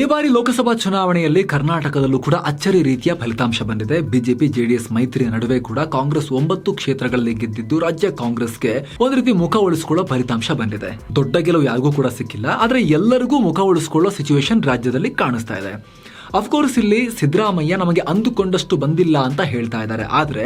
ಈ ಬಾರಿ ಲೋಕಸಭಾ ಚುನಾವಣೆಯಲ್ಲಿ ಕರ್ನಾಟಕದಲ್ಲೂ ಕೂಡ ಅಚ್ಚರಿ ರೀತಿಯ ಫಲಿತಾಂಶ ಬಂದಿದೆ. ಬಿಜೆಪಿ, ಜೆಡಿಎಸ್ ಮೈತ್ರಿಯ ನಡುವೆ ಕೂಡ ಕಾಂಗ್ರೆಸ್ ಒಂಬತ್ತು ಕ್ಷೇತ್ರಗಳಲ್ಲಿ ಗೆದ್ದಿದ್ದು ರಾಜ್ಯ ಕಾಂಗ್ರೆಸ್ಗೆ ಒಂದು ರೀತಿ ಮುಖ ಉಳಿಸಿಕೊಳ್ಳೋ ಫಲಿತಾಂಶ ಬಂದಿದೆ. ದೊಡ್ಡ ಗೆಲುವು ಯಾರಿಗೂ ಕೂಡ ಸಿಕ್ಕಿಲ್ಲ. ಆದ್ರೆ ಎಲ್ಲರಿಗೂ ಮುಖ ಉಳಿಸಿಕೊಳ್ಳೋ ಸಿಚುವೇಶನ್ ರಾಜ್ಯದಲ್ಲಿ ಕಾಣಿಸ್ತಾ ಇದೆ. ಅಫ್ಕೋರ್ಸ್ ಇಲ್ಲಿ ಸಿದ್ದರಾಮಯ್ಯ ನಮಗೆ ಅಂದುಕೊಂಡಷ್ಟು ಬಂದಿಲ್ಲ ಅಂತ ಹೇಳ್ತಾ ಇದ್ದಾರೆ. ಆದ್ರೆ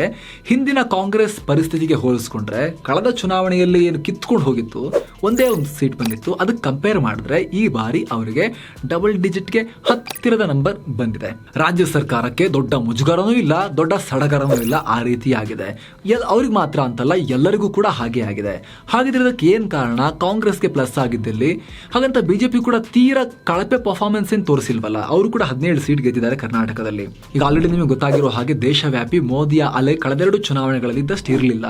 ಹಿಂದಿನ ಕಾಂಗ್ರೆಸ್ ಪರಿಸ್ಥಿತಿಗೆ ಹೋಲಿಸ್ಕೊಂಡ್ರೆ ಕಳೆದ ಚುನಾವಣೆಯಲ್ಲಿ ಏನು ಕಿತ್ಕೊಂಡು ಹೋಗಿತ್ತು, ಒಂದೇ ಒಂದು ಸೀಟ್ ಬಂದಿತ್ತು. ಅದಕ್ಕೆ ಕಂಪೇರ್ ಮಾಡಿದ್ರೆ ಈ ಬಾರಿ ಅವರಿಗೆ ಡಬಲ್ ಡಿಜಿಟ್ಗೆ ಹತ್ತಿರದ ನಂಬರ್ ಬಂದಿದೆ. ರಾಜ್ಯ ಸರ್ಕಾರಕ್ಕೆ ದೊಡ್ಡ ಮುಜುಗರನೂ ಇಲ್ಲ, ದೊಡ್ಡ ಸಡಗರನೂ ಇಲ್ಲ ಆ ರೀತಿಯಾಗಿದೆ ಎಲ್, ಅವ್ರಿಗೆ ಮಾತ್ರ ಅಂತಲ್ಲ, ಎಲ್ಲರಿಗೂ ಕೂಡ ಹಾಗೆ ಆಗಿದೆ. ಹಾಗಿದ್ರೆ ಇದಕ್ಕೆ ಏನ್ ಕಾರಣ? ಕಾಂಗ್ರೆಸ್ಗೆ ಪ್ಲಸ್ ಆಗಿದ್ದಲ್ಲಿ ಹಾಗಂತ ಬಿಜೆಪಿ ಕೂಡ ತೀರಾ ಕಳಪೆ ಪರ್ಫಾರ್ಮೆನ್ಸ್ ಏನ್ ತೋರಿಸಿಲ್ವಲ್ಲ, ಅವರು ಕೂಡ ಹದಿನೇಳು ಸೀಟ್ ಗೆದ್ದಿದ್ದಾರೆ ಕರ್ನಾಟಕದಲ್ಲಿ. ಈಗ ಆಲ್ರೆಡಿ ನಿಮಗೆ ಗೊತ್ತಾಗಿರೋ ಹಾಗೆ ದೇಶವ್ಯಾಪಿ ಮೋದಿಯ ಅಲೆ ಕಳೆದೆರಡು ಚುನಾವಣೆಗಳಲ್ಲಿ ಇದ್ದಷ್ಟು ಇರಲಿಲ್ಲ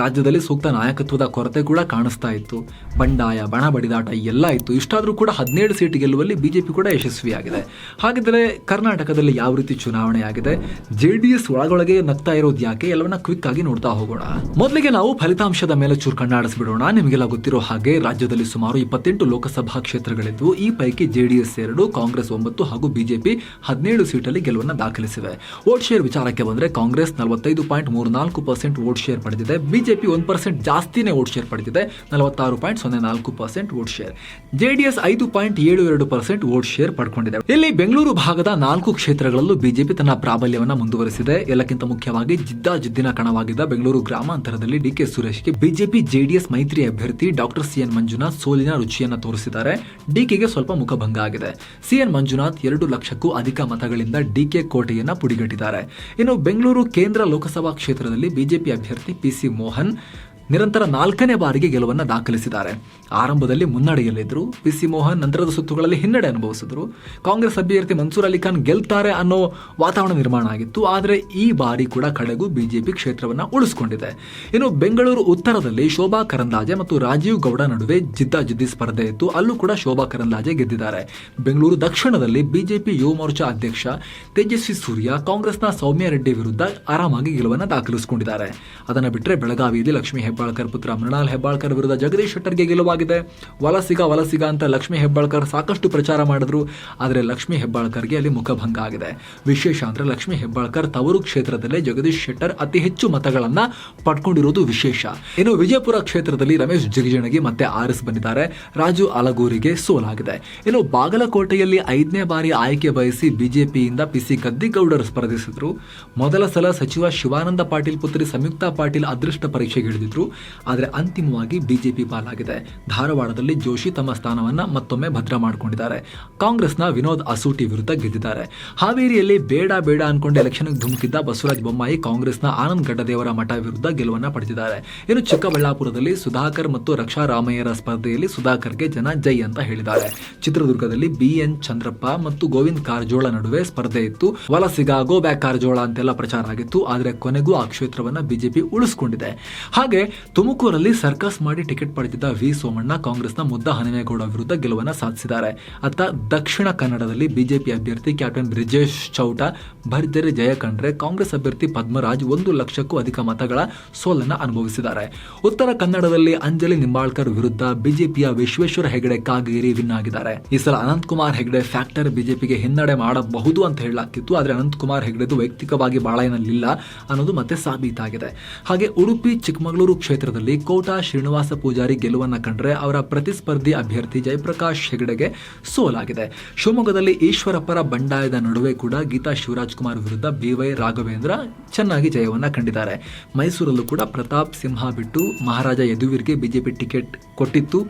ರಾಜ್ಯದಲ್ಲಿ ಸೂಕ್ತ ನಾಯಕತ್ವದ ಕೊರತೆ ಕೂಡ ಕಾಣಿಸ್ತಾ ಇತ್ತು. ಬಂಡಾಯ, ಬಣ ಬಡಿದಾಟ ಎಲ್ಲ ಇತ್ತು. ಇಷ್ಟಾದರೂ ಕೂಡ ಹದಿನೇಳು ಸೀಟ್ ಗೆಲ್ಲುವಲ್ಲಿ ಬಿಜೆಪಿ ಕೂಡ ಯಶಸ್ವಿಯಾಗಿದೆ. ಹಾಗಿದ್ರೆ ಕರ್ನಾಟಕದಲ್ಲಿ ಯಾವ ರೀತಿ ಚುನಾವಣೆ ಆಗಿದೆ? ಜೆ ಡಿ ಎಸ್ ಒಳಗೊಳಗೆ ನಗ್ತಾ ಇರೋದು ಯಾಕೆ? ಎಲ್ಲವನ್ನ ಕ್ವಿಕ್ ಆಗಿ ನೋಡ್ತಾ ಹೋಗೋಣ. ಮೊದಲಿಗೆ ನಾವು ಫಲಿತಾಂಶದ ಮೇಲೆ ಚೂರು ಕಣ್ಣಾಡಿಸ್ಬಿಡೋಣ ನಿಮಗೆಲ್ಲ ಗೊತ್ತಿರೋ ಹಾಗೆ ರಾಜ್ಯದಲ್ಲಿ ಸುಮಾರು ಇಪ್ಪತ್ತೆಂಟು ಲೋಕಸಭಾ ಕ್ಷೇತ್ರಗಳಿದ್ದು, ಈ ಪೈಕಿ ಜೆಡಿಎಸ್ ಎರಡು, ಕಾಂಗ್ರೆಸ್ ಒಂಬತ್ತು ಹಾಗೂ ಬಿಜೆಪಿ ಹದಿನೇಳು ಸೀಟಲ್ಲಿ ಗೆಲುವನ್ನು ದಾಖಲಿಸಿವೆ. ವೋಟ್ ಶೇರ್ ವಿಚಾರಕ್ಕೆ ಬಂದರೆ ಕಾಂಗ್ರೆಸ್ ನಲವತ್ತೈದು ಪಾಯಿಂಟ್ ಮೂರು ನಾಲ್ಕು ಪರ್ಸೆಂಟ್ ವೋಟ್ ಶೇರ್ ಪಡೆದಿದೆ. ಬಿಜೆಪಿ ಒಂದು ಪರ್ಸೆಂಟ್ ಜಾಸ್ತಿನೇ ವೋಟ್ ಶೇರ್ ಪಡೆದಿದೆ. ನಲವತ್ತಾರು ಪಾಯಿಂಟ್ ಸೊನ್ನೆ ನಾಲ್ಕು ಪರ್ಸೆಂಟ್ ವೋಟ್ ಶೇರ್. ಜೆಡಿಎಸ್ ಐದು ಪಾಯಿಂಟ್ ಏಳು ಎರಡು ಪರ್ಸೆಂಟ್ ವೋಟ್ ಶೇರ್ ಪಡ್ಕೊಂಡಿದೆ. ಇಲ್ಲಿ ಬೆಂಗಳೂರು ಭಾಗದ ನಾಲ್ಕು ಕ್ಷೇತ್ರಗಳಲ್ಲೂ ಬಿಜೆಪಿ ತನ್ನ ಪ್ರಾಬಲ್ಯವನ್ನ ಮುಂದುವರೆಸಿದೆ. ಎಲ್ಲಕ್ಕಿಂತ ಮುಖ್ಯವಾಗಿ ಜಿದ್ದಾಜಿದ್ದಿನ ಕಣವಾಗಿದ್ದ ಬೆಂಗಳೂರು ಗ್ರಾಮಾಂತರದಲ್ಲಿ ಡಿ ಕೆ ಸುರೇಶ್ಗೆ ಬಿಜೆಪಿ ಜೆಡಿಎಸ್ ಮೈತ್ರಿ ಅಭ್ಯರ್ಥಿ ಡಾಕ್ಟರ್ ಸಿ ಎನ್ ಮಂಜುನಾಥ್ ಸೋಲಿನ ರುಚಿಯನ್ನ ತೋರಿಸಿದ್ದಾರೆ. ಡಿಕೆಗೆ ಸ್ವಲ್ಪ ಮುಖಭಂಗ ಆಗಿದೆ. ಸಿಎನ್ ಮಂಜುನಾಥ್ ಎರಡು ಲಕ್ಷಕ್ಕೂ ಅಧಿಕ ಮತಗಳಿಂದ ಡಿಕೆ ಕೋಟೆಯನ್ನ ಪುಡಿಗಟ್ಟಿದ್ದಾರೆ. ಇನ್ನು ಬೆಂಗಳೂರು ಕೇಂದ್ರ ಲೋಕಸಭಾ ಕ್ಷೇತ್ರದಲ್ಲಿ ಬಿಜೆಪಿ ಅಭ್ಯರ್ಥಿ ಪಿಸಿ ಮೋಹನ್ ನಿರಂತರ ನಾಲ್ಕನೇ ಬಾರಿಗೆ ಗೆಲುವನ್ನು ದಾಖಲಿಸಿದ್ದಾರೆ. ಆರಂಭದಲ್ಲಿ ಮುನ್ನಡೆಯಲ್ಲಿದ್ದರು. ಪಿ ಸಿ ಮೋಹನ್ ನಂತರದ ಸುತ್ತುಗಳಲ್ಲಿ ಹಿನ್ನಡೆ ಅನುಭವಿಸಿದ್ರು. ಕಾಂಗ್ರೆಸ್ ಅಭ್ಯರ್ಥಿ ಮನ್ಸೂರ್ ಅಲಿ ಖಾನ್ ಗೆಲ್ತಾರೆ ಅನ್ನೋ ವಾತಾವರಣ ನಿರ್ಮಾಣ ಆಗಿತ್ತು. ಆದರೆ ಈ ಬಾರಿ ಕೂಡ ಕಡೆಗೂ ಬಿಜೆಪಿ ಕ್ಷೇತ್ರವನ್ನು ಉಳಿಸಿಕೊಂಡಿದೆ. ಇನ್ನು ಬೆಂಗಳೂರು ಉತ್ತರದಲ್ಲಿ ಶೋಭಾ ಕರಂದಾಜೆ ಮತ್ತು ರಾಜೀವ್ ಗೌಡ ನಡುವೆ ಜಿದ್ದಾಜಿದ್ದಿ ಸ್ಪರ್ಧೆ ಇತ್ತು. ಅಲ್ಲೂ ಕೂಡ ಶೋಭಾ ಕರಂದಾಜೆ ಗೆದ್ದಿದ್ದಾರೆ. ಬೆಂಗಳೂರು ದಕ್ಷಿಣದಲ್ಲಿ ಬಿಜೆಪಿ ಯುವ ಮೋರ್ಚಾ ಅಧ್ಯಕ್ಷ ತೇಜಸ್ವಿ ಸೂರ್ಯ, ಕಾಂಗ್ರೆಸ್ನ ಸೌಮ್ಯ ರೆಡ್ಡಿ ವಿರುದ್ಧ ಆರಾಮಾಗಿ ಗೆಲುವನ್ನು ದಾಖಲಿಸಿಕೊಂಡಿದ್ದಾರೆ. ಅದನ್ನು ಬಿಟ್ಟರೆ ಬೆಳಗಾವಿಯಲ್ಲಿ ಲಕ್ಷ್ಮೀ ಹೆಬ್ಬಾಳ್ಕರ್ ಪುತ್ರ ಮೃಣಾಲ್ ಹೆಬ್ಬಾಳ್ಕರ್ ವಿರುದ್ಧ ಜಗದೀಶ್ ಶೆಟ್ಟರ್ಗೆ ಗೆಲುವಾಗಿದೆ. ವಲಸಿಗ ವಲಸಿಗ ಅಂತ ಲಕ್ಷ್ಮೀ ಹೆಬ್ಬಾಳ್ಕರ್ ಸಾಕಷ್ಟು ಪ್ರಚಾರ ಮಾಡಿದ್ರು. ಆದರೆ ಲಕ್ಷ್ಮೀ ಹೆಬ್ಬಾಳ್ಕರ್ಗೆ ಅಲ್ಲಿ ಮುಖಭಂಗ ಆಗಿದೆ. ವಿಶೇಷ ಅಂದ್ರೆ ಲಕ್ಷ್ಮೀ ಹೆಬ್ಬಾಳ್ಕರ್ ತವರು ಕ್ಷೇತ್ರದಲ್ಲೇ ಜಗದೀಶ್ ಶೆಟ್ಟರ್ ಅತಿ ಹೆಚ್ಚು ಮತಗಳನ್ನು ಪಡ್ಕೊಂಡಿರೋದು ವಿಶೇಷ. ಇನ್ನು ವಿಜಯಪುರ ಕ್ಷೇತ್ರದಲ್ಲಿ ರಮೇಶ್ ಜಿಗಜಿಣಗಿ ಮತ್ತೆ ಆರಿಸ್ ಬಂದಿದ್ದಾರೆ. ರಾಜು ಅಲಗೂರಿಗೆ ಸೋಲಾಗಿದೆ. ಇನ್ನು ಬಾಗಲಕೋಟೆಯಲ್ಲಿ ಐದನೇ ಬಾರಿ ಆಯ್ಕೆ ಬಯಸಿ ಬಿಜೆಪಿಯಿಂದ ಪಿಸಿ ಗದ್ದಿಗೌಡರು ಸ್ಪರ್ಧಿಸಿದ್ರು. ಮೊದಲ ಸಲ ಸಚಿವ ಶಿವಾನಂದ ಪಾಟೀಲ್ ಪುತ್ರಿ ಸಂಯುಕ್ತಾ ಪಾಟೀಲ್ ಅದೃಷ್ಟ ಪರೀಕ್ಷೆಗೆ ಇಳಿದಿದ್ರು. ಆದರೆ ಅಂತಿಮವಾಗಿ ಬಿಜೆಪಿ ಪಾಲಾಗಿದೆ. ಧಾರವಾಡದಲ್ಲಿ ಜೋಶಿ ತಮ್ಮ ಸ್ಥಾನವನ್ನ ಮತ್ತೊಮ್ಮೆ ಭದ್ರ ಮಾಡಿಕೊಂಡಿದ್ದಾರೆ. ಕಾಂಗ್ರೆಸ್ನ ವಿನೋದ್ ಅಸೂಟಿ ವಿರುದ್ಧ ಗೆದ್ದಿದ್ದಾರೆ. ಹಾವೇರಿಯಲ್ಲಿ ಬೇಡ ಬೇಡ ಅನ್ಕೊಂಡು ಎಲೆಕ್ಷನ್ಗೆ ಧುಮುಕಿದ್ದ ಬಸವರಾಜ ಬೊಮ್ಮಾಯಿ ಕಾಂಗ್ರೆಸ್ನ ಆನಂದ್ ಗಡ್ಡದೇವರ ಮಠ ವಿರುದ್ಧ ಗೆಲುವನ್ನ ಪಡೆದಿದ್ದಾರೆ. ಇನ್ನು ಚಿಕ್ಕಬಳ್ಳಾಪುರದಲ್ಲಿ ಸುಧಾಕರ್ ಮತ್ತು ರಕ್ಷಾ ರಾಮಯ್ಯರ ಸ್ಪರ್ಧೆಯಲ್ಲಿ ಸುಧಾಕರ್ಗೆ ಜನ ಜೈ ಅಂತ ಹೇಳಿದ್ದಾರೆ. ಚಿತ್ರದುರ್ಗದಲ್ಲಿ ಬಿ ಎನ್ ಚಂದ್ರಪ್ಪ ಮತ್ತು ಗೋವಿಂದ್ ಕಾರಜೋಳ ನಡುವೆ ಸ್ಪರ್ಧೆ ಇತ್ತು. ವಲಸಿಗ, ಗೋ ಬ್ಯಾಕ್ ಕಾರಜೋಳ ಅಂತೆಲ್ಲ ಪ್ರಚಾರ ಆಗಿತ್ತು. ಆದರೆ ಕೊನೆಗೂ ಆ ಕ್ಷೇತ್ರವನ್ನ ಬಿಜೆಪಿ ಉಳಿಸಿಕೊಂಡಿದೆ. ಹಾಗೆ ತುಮಕೂರಲ್ಲಿ ಸರ್ಕಸ್ ಮಾಡಿ ಟಿಕೆಟ್ ಪಡೆದಿದ್ದ ವಿ ಸೋಮಣ್ಣ ಕಾಂಗ್ರೆಸ್ನ ಮುದ್ದ ಹನುಮೇಗೌಡ ವಿರುದ್ಧ ಗೆಲುವನ್ನ ಸಾಧಿಸಿದ್ದಾರೆ. ಅತ್ತ ದಕ್ಷಿಣ ಕನ್ನಡದಲ್ಲಿ ಬಿಜೆಪಿ ಅಭ್ಯರ್ಥಿ ಕ್ಯಾಪ್ಟನ್ ಬ್ರಿಜೇಶ್ ಚೌಟ, ಭರ್ಜರಿ ಜಯ ಕಂಡ್ರೆ ಕಾಂಗ್ರೆಸ್ ಅಭ್ಯರ್ಥಿ ಪದ್ಮರಾಜ್ ಒಂದು ಲಕ್ಷಕ್ಕೂ ಅಧಿಕ ಮತಗಳ ಸೋಲನ್ನ ಅನುಭವಿಸಿದ್ದಾರೆ. ಉತ್ತರ ಕನ್ನಡದಲ್ಲಿ ಅಂಜಲಿ ನಿಂಬಾಳ್ಕರ್ ವಿರುದ್ಧ ಬಿಜೆಪಿಯ ವಿಶ್ವೇಶ್ವರ ಹೆಗಡೆ ಕಾಗೇರಿ ವಿನ್ ಆಗಿದ್ದಾರೆ. ಈ ಸಲ ಅನಂತಕುಮಾರ್ ಹೆಗಡೆ ಫ್ಯಾಕ್ಟರ್ ಬಿಜೆಪಿಗೆ ಹಿನ್ನಡೆ ಮಾಡಬಹುದು ಅಂತ ಹೇಳಲಾಗ್ತಿತ್ತು, ಆದರೆ ಅನಂತಕುಮಾರ್ ಹೆಗಡೆದು ವೈಯಕ್ತಿಕವಾಗಿ ಬಾಳ ಏನಲ್ಲಿ ಅನ್ನೋದು ಮತ್ತೆ ಸಾಬೀತಾಗಿದೆ. ಹಾಗೆ ಉಡುಪಿ, ಚಿಕ್ಕಮಗಳೂರು ಕ್ಷೇತ್ರದಲ್ಲಿ ಕೋಟಾ ಶ್ರೀನಿವಾಸ ಪೂಜಾರಿ ಗೆಲುವನ್ನ ಕಂಡ್ರೆ ಅವರ ಪ್ರತಿಸ್ಪರ್ಧಿ ಅಭ್ಯರ್ಥಿ ಜಯಪ್ರಕಾಶ್ ಹೆಗಡೆಗೆ ಸೋಲಾಗಿದೆ. ಶಿವಮೊಗ್ಗದಲ್ಲಿ ಈಶ್ವರಪ್ಪರ ಬಂಡಾಯದ ನಡುವೆ ಕೂಡ ಗೀತಾ ಶಿವರಾಜ್ ಕುಮಾರ್ ವಿರುದ್ಧ ಬಿವೈ ರಾಘವೇಂದ್ರ ಚೆನ್ನಾಗಿ ಜಯವನ್ನ ಕಂಡಿದ್ದಾರೆ. ಮೈಸೂರಲ್ಲೂ ಕೂಡ ಪ್ರತಾಪ್ ಸಿಂಹ ಬಿಟ್ಟು ಮಹಾರಾಜ ಯದುವೀರ್ಗೆ ಬಿಜೆಪಿ ಟಿಕೆಟ್ ಕೊಟ್ಟಿತ್ತು.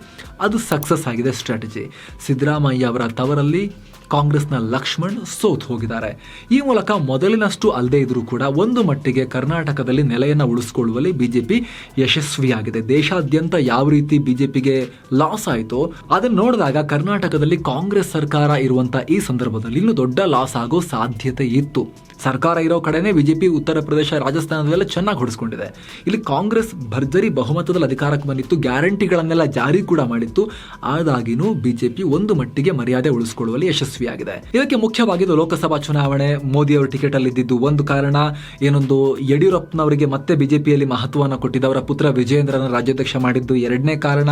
ಅದು ಸಕ್ಸಸ್ ಆಗಿದೆ ಸ್ಟ್ರಾಟಜಿ. ಸಿದ್ದರಾಮಯ್ಯ ಅವರ ತವರಲ್ಲಿ ಕಾಂಗ್ರೆಸ್ನ ಲಕ್ಷ್ಮಣ್ ಸೋತ್ ಹೋಗಿದ್ದಾರೆ. ಈ ಮೂಲಕ ಮೊದಲಿನಷ್ಟು ಅಲ್ಲದೆ ಇದ್ರೂ ಕೂಡ ಒಂದು ಮಟ್ಟಿಗೆ ಕರ್ನಾಟಕದಲ್ಲಿ ನೆಲೆಯನ್ನು ಉಳಿಸಿಕೊಳ್ಳುವಲ್ಲಿ ಬಿಜೆಪಿ ಯಶಸ್ವಿಯಾಗಿದೆ. ದೇಶಾದ್ಯಂತ ಯಾವ ರೀತಿ ಬಿಜೆಪಿಗೆ ಲಾಸ್ ಆಯಿತೋ ಅದನ್ನು ನೋಡಿದಾಗ ಕರ್ನಾಟಕದಲ್ಲಿ ಕಾಂಗ್ರೆಸ್ ಸರ್ಕಾರ ಇರುವಂತಹ ಈ ಸಂದರ್ಭದಲ್ಲಿ ಇನ್ನೂ ದೊಡ್ಡ ಲಾಸ್ ಆಗೋ ಸಾಧ್ಯತೆ ಇತ್ತು. ಸರ್ಕಾರ ಇರೋ ಕಡೆನೇ ಬಿಜೆಪಿ ಉತ್ತರ ಪ್ರದೇಶ, ರಾಜಸ್ಥಾನದಲ್ಲೆಲ್ಲ ಚೆನ್ನಾಗಿ ಹೊಡಿಸ್ಕೊಂಡಿದೆ. ಇಲ್ಲಿ ಕಾಂಗ್ರೆಸ್ ಭರ್ಜರಿ ಬಹುಮತದಲ್ಲಿ ಅಧಿಕಾರಕ್ಕೆ ಬಂದಿತ್ತು, ಗ್ಯಾರಂಟಿಗಳನ್ನೆಲ್ಲ ಜಾರಿ ಕೂಡ ಮಾಡಿತ್ತು. ಆದಾಗಿನೂ ಬಿಜೆಪಿ ಒಂದು ಮಟ್ಟಿಗೆ ಮರ್ಯಾದೆ ಉಳಿಸಿಕೊಳ್ಳುವಲ್ಲಿ ಯಶಸ್ವಿಯಾಗಿದೆ. ಇದಕ್ಕೆ ಮುಖ್ಯವಾಗಿದ್ದು ಲೋಕಸಭಾ ಚುನಾವಣೆ. ಮೋದಿ ಅವರು ಟಿಕೆಟ್ ಅಲ್ಲಿ ಇದ್ದಿದ್ದು ಒಂದು ಕಾರಣ. ಏನೊಂದು ಯಡಿಯೂರಪ್ಪನವರಿಗೆ ಮತ್ತೆ ಬಿಜೆಪಿಯಲ್ಲಿ ಮಹತ್ವವನ್ನು ಕೊಟ್ಟಿದ್ದ ಅವರ ಪುತ್ರ ವಿಜಯೇಂದ್ರನ ರಾಜ್ಯಾಧ್ಯಕ್ಷ ಮಾಡಿದ್ದು ಎರಡನೇ ಕಾರಣ.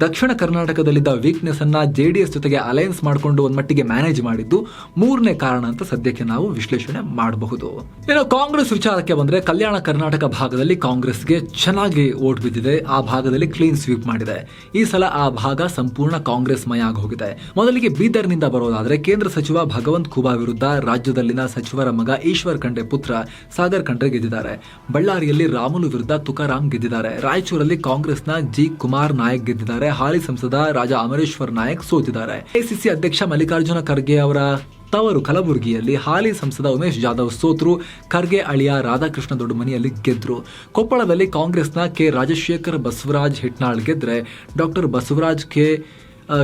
ದಕ್ಷಿಣ ಕರ್ನಾಟಕದಲ್ಲಿದ್ದ ವೀಕ್ನೆಸ್ ಅನ್ನ ಜೆಡಿಎಸ್ ಜೊತೆಗೆ ಅಲೈನ್ಸ್ ಮಾಡಿಕೊಂಡು ಒಂದು ಮಟ್ಟಿಗೆ ಮ್ಯಾನೇಜ್ ಮಾಡಿದ್ದು ಮೂರನೇ ಕಾರಣ ಅಂತ ಸದ್ಯಕ್ಕೆ ನಾವು ವಿಶ್ಲೇಷಣೆ ಮಾಡಬಹುದು. ಇನ್ನು ಕಾಂಗ್ರೆಸ್ ವಿಚಾರಕ್ಕೆ ಬಂದ್ರೆ ಕಲ್ಯಾಣ ಕರ್ನಾಟಕ ಭಾಗದಲ್ಲಿ ಕಾಂಗ್ರೆಸ್ಗೆ ಚೆನ್ನಾಗಿ ಓಟ್ ಬಿದ್ದಿದೆ, ಆ ಭಾಗದಲ್ಲಿ ಕ್ಲೀನ್ ಸ್ವೀಪ್ ಮಾಡಿದೆ. ಈ ಸಲ ಆ ಭಾಗ ಸಂಪೂರ್ಣ ಕಾಂಗ್ರೆಸ್ ಮಯ ಆಗೋಗಿದೆ. ಮೊದಲಿಗೆ ಬೀದರ್ನಿಂದ ಬರೋದಾದ್ರೆ ಕೇಂದ್ರ ಸಚಿವ ಭಗವಂತ್ ಖೂಬಾ ವಿರುದ್ಧ ರಾಜ್ಯದಲ್ಲಿನ ಸಚಿವರ ಮಗ ಈಶ್ವರ್ ಖಂಡ್ರೆ ಪುತ್ರ ಸಾಗರ್ ಖಂಡ್ರೆ ಗೆದ್ದಿದ್ದಾರೆ. ಬಳ್ಳಾರಿಯಲ್ಲಿ ರಾಮುಲು ವಿರುದ್ಧ ತುಕಾರಾಮ್ ಗೆದ್ದಿದ್ದಾರೆ. ರಾಯಚೂರಲ್ಲಿ ಕಾಂಗ್ರೆಸ್ನ ಜಿ ಕುಮಾರ್ ನಾಯಕ್ ಗೆದ್ದಿದ್ದಾರೆ. ಹಾಲಿ ಸಂಸದ ರಾಜ ಅಮರೇಶ್ವರ್ ನಾಯಕ್ ಸೋತಿದ್ದಾರೆ. ಎಸಿಸಿ ಅಧ್ಯಕ್ಷ ಮಲ್ಲಿಕಾರ್ಜುನ ಖರ್ಗೆ ಅವರ ತವರು ಕಲಬುರಗಿಯಲ್ಲಿ ಹಾಲಿ ಸಂಸದ ಉಮೇಶ್ ಜಾಧವ್ ಸೋತ್ರು, ಖರ್ಗೆ ಅಳಿಯ ರಾಧಾಕೃಷ್ಣ ದೊಡ್ಡಮನಿಯಲ್ಲಿ ಗೆದ್ರು. ಕೊಪ್ಪಳದಲ್ಲಿ ಕಾಂಗ್ರೆಸ್ನ ಕೆ ರಾಜಶೇಖರ್ ಬಸವರಾಜ್ ಹಿಟ್ನಾಳ್ ಗೆದ್ರೆ ಡಾಕ್ಟರ್ ಬಸವರಾಜ್ ಕೆ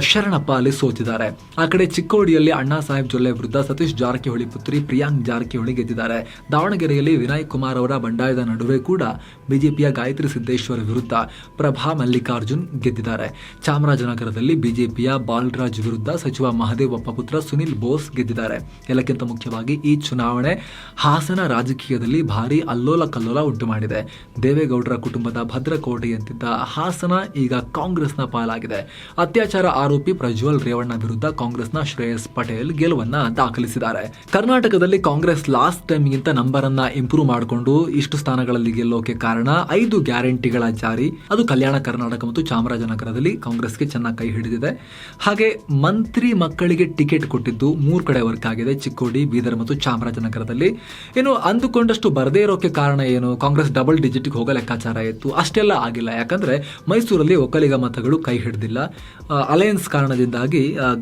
ಶರಣಪ್ಪ ಅಲ್ಲಿ ಸೋತಿದ್ದಾರೆ. ಆ ಕಡೆ ಚಿಕ್ಕೋಡಿಯಲ್ಲಿ ಅಣ್ಣಾ ಸಾಹೇಬ್ ಜೊಲ್ಲೆ ವಿರುದ್ಧ ಸತೀಶ್ ಜಾರಕಿಹೊಳಿ ಪುತ್ರಿ ಪ್ರಿಯಾಂಕ್ ಜಾರಕಿಹೊಳಿ ಗೆದ್ದಿದ್ದಾರೆ. ದಾವಣಗೆರೆಯಲ್ಲಿ ವಿನಯ್ ಕುಮಾರ್ ಅವರ ಬಂಡಾಯದ ನಡುವೆ ಕೂಡ ಬಿಜೆಪಿಯ ಗಾಯತ್ರಿ ಸಿದ್ದೇಶ್ವರ ವಿರುದ್ಧ ಪ್ರಭಾ ಮಲ್ಲಿಕಾರ್ಜುನ್ ಗೆದ್ದಿದ್ದಾರೆ. ಚಾಮರಾಜನಗರದಲ್ಲಿ ಬಿಜೆಪಿಯ ಬಾಲರಾಜ್ ವಿರುದ್ಧ ಸಚಿವ ಮಹದೇವಪ್ಪ ಪುತ್ರ ಸುನಿಲ್ ಬೋಸ್ ಗೆದ್ದಿದ್ದಾರೆ. ಎಲ್ಲಕ್ಕಿಂತ ಮುಖ್ಯವಾಗಿ ಈ ಚುನಾವಣೆ ಹಾಸನ ರಾಜಕೀಯದಲ್ಲಿ ಭಾರಿ ಅಲ್ಲೋಲ ಕಲ್ಲೋಲ ಉಂಟು ಮಾಡಿದೆ. ದೇವೇಗೌಡರ ಕುಟುಂಬದ ಭದ್ರಕೋಟೆಯಂತಿದ್ದ ಹಾಸನ ಈಗ ಕಾಂಗ್ರೆಸ್ನ ಪಾಲಾಗಿದೆ. ಅತ್ಯಾಚಾರ ಆರೋಪಿ ಪ್ರಜ್ವಲ್ ರೇವಣ್ಣ ವಿರುದ್ಧ ಕಾಂಗ್ರೆಸ್ನ ಶ್ರೇಯಸ್ ಪಟೇಲ್ ಗೆಲುವನ್ನ ದಾಖಲಿಸಿದ್ದಾರೆ. ಕರ್ನಾಟಕದಲ್ಲಿ ಕಾಂಗ್ರೆಸ್ ಲಾಸ್ಟ್ ಟೈಮ್ಗಿಂತ ನಂಬರ್ ಅನ್ನ ಇಂಪ್ರೂವ್ ಮಾಡಿಕೊಂಡು ಇಷ್ಟು ಸ್ಥಾನಗಳಲ್ಲಿ ಗೆಲ್ಲೋಕೆ ಕಾರಣ ಐದು ಗ್ಯಾರಂಟಿಗಳ ಜಾರಿ. ಅದು ಕಲ್ಯಾಣ ಕರ್ನಾಟಕ ಮತ್ತು ಚಾಮರಾಜನಗರದಲ್ಲಿ ಕಾಂಗ್ರೆಸ್ಗೆ ಚೆನ್ನಾಗಿ ಕೈ ಹಿಡಿದಿದೆ. ಹಾಗೆ ಮಂತ್ರಿ ಮಕ್ಕಳಿಗೆ ಟಿಕೆಟ್ ಕೊಟ್ಟಿದ್ದು ಮೂರು ಕಡೆ ವರ್ಕ್ ಆಗಿದೆ. ಚಿಕ್ಕೋಡಿ, ಬೀದರ್ ಮತ್ತು ಚಾಮರಾಜನಗರದಲ್ಲಿ. ಏನು ಅಂದುಕೊಂಡಷ್ಟು ಬರದೇ ಇರೋಕೆ ಕಾರಣ ಏನು? ಕಾಂಗ್ರೆಸ್ ಡಬಲ್ ಡಿಜಿಟ್ಗೆ ಹೋಗೋ ಲೆಕ್ಕಾಚಾರ ಇತ್ತು. ಅಷ್ಟೆಲ್ಲ ಆಗಿಲ್ಲ. ಯಾಕಂದ್ರೆ ಮೈಸೂರಲ್ಲಿ ಒಕ್ಕಲಿಗ ಮತಗಳು ಕೈ ಹಿಡಿದಿಲ್ಲ. ಅಲಯನ್ಸ್ ಕಾರಣದಿಂದಾಗಿ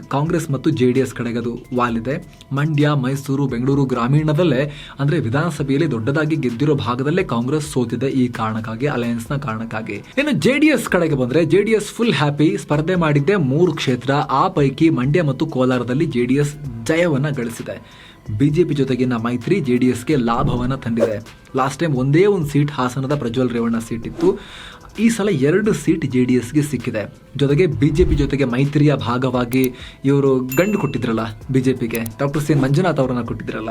ಕಾಂಗ್ರೆಸ್ ಮತ್ತು ಜೆ ಡಿ ಎಸ್ ಕಡೆಗೆ ಅದು ವಾಲಿದೆ. ಮಂಡ್ಯ, ಮೈಸೂರು, ಬೆಂಗಳೂರು ಗ್ರಾಮೀಣದಲ್ಲೇ, ಅಂದ್ರೆ ವಿಧಾನಸಭೆಯಲ್ಲಿ ದೊಡ್ಡದಾಗಿ ಗೆದ್ದಿರೋ ಭಾಗದಲ್ಲೇ ಕಾಂಗ್ರೆಸ್ ಸೋತಿದೆ ಈ ಕಾರಣಕ್ಕಾಗಿ ಅಲಯನ್ಸ್ನ ಕಾರಣಕ್ಕಾಗಿ. ಇನ್ನು ಜೆ ಡಿ ಎಸ್ ಕಡೆಗೆ ಬಂದ್ರೆ, J D S full happy ಸ್ಪರ್ಧೆ ಮಾಡಿದ್ದೆ ಮೂರು ಕ್ಷೇತ್ರ, ಆ ಪೈಕಿ ಮಂಡ್ಯ ಮತ್ತು ಕೋಲಾರದಲ್ಲಿ ಜೆ ಡಿ ಎಸ್ ಜಯವನ್ನ ಗಳಿಸಿದೆ. ಬಿಜೆಪಿ ಜೊತೆಗಿನ ಮೈತ್ರಿ ಜೆ ಡಿ ಎಸ್ಗೆ ಲಾಭವನ್ನ ತಂದಿದೆ. ಲಾಸ್ಟ್ ಟೈಮ್ ಒಂದೇ ಒಂದು ಸೀಟ್ ಹಾಸನದ ಪ್ರಜ್ವಲ್ ರೇವಣ್ಣ ಸೀಟ್ ಇತ್ತು. ಈ ಸಲ ಎರಡು ಸೀಟ್ ಜೆ ಡಿ ಎಸ್ಗೆ ಸಿಕ್ಕಿದೆ. ಜೊತೆಗೆ ಬಿಜೆಪಿ ಜೊತೆಗೆ ಮೈತ್ರಿಯ ಭಾಗವಾಗಿ ಇವರು ಗಂಡು ಕೊಟ್ಟಿದ್ರಲ್ಲ ಬಿಜೆಪಿಗೆ ಡಾಕ್ಟರ್ ಸಿ ಎನ್ ಮಂಜುನಾಥ್ ಅವರನ್ನ ಕೊಟ್ಟಿದ್ರಲ್ಲ.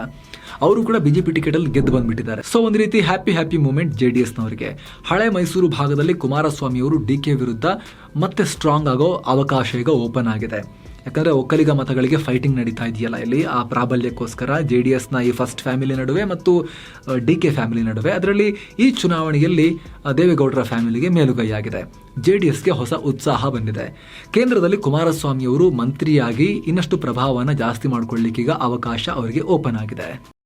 ಅವರು ಕೂಡ ಬಿಜೆಪಿ ಟಿಕೆಟ್ ಅಲ್ಲಿ ಗೆದ್ದು ಬಂದ್ಬಿಟ್ಟಿದ್ದಾರೆ. ಸೊ ಒಂದು ರೀತಿ happy happy moment J D ಎಸ್ನವರಿಗೆ. ಹಳೆ ಮೈಸೂರು ಭಾಗದಲ್ಲಿ ಕುಮಾರಸ್ವಾಮಿ ಅವರು ಡಿ ಕೆ ವಿರುದ್ಧ ಮತ್ತೆ ಸ್ಟ್ರಾಂಗ್ ಆಗೋ ಅವಕಾಶ ಈಗ ಓಪನ್ ಆಗಿದೆ. ಯಾಕಂದ್ರೆ ಒಕ್ಕಲಿಗ ಮತಗಳಿಗೆ ಫೈಟಿಂಗ್ ನಡೀತಾ ಇದೆಯಲ್ಲ ಇಲ್ಲಿ. ಆ ಪ್ರಾಬಲ್ಯಕ್ಕೋಸ್ಕರ ಜೆ ಡಿ ಎಸ್ನ ಈ ಫಸ್ಟ್ ಫ್ಯಾಮಿಲಿ ನಡುವೆ ಮತ್ತು ಡಿ ಕೆ ಫ್ಯಾಮಿಲಿ ನಡುವೆ. ಅದರಲ್ಲಿ ಈ ಚುನಾವಣೆಯಲ್ಲಿ ದೇವೇಗೌಡರ ಫ್ಯಾಮಿಲಿಗೆ ಮೇಲುಗೈಯಾಗಿದೆ. ಜೆ ಡಿ ಎಸ್ಗೆ ಹೊಸ ಉತ್ಸಾಹ ಬಂದಿದೆ. ಕೇಂದ್ರದಲ್ಲಿ ಕುಮಾರಸ್ವಾಮಿಯವರು ಮಂತ್ರಿಯಾಗಿ ಇನ್ನಷ್ಟು ಪ್ರಭಾವವನ್ನು ಜಾಸ್ತಿ ಮಾಡಿಕೊಳ್ಳಿಕ್ಕೀಗ ಅವಕಾಶ ಅವರಿಗೆ ಓಪನ್ ಆಗಿದೆ.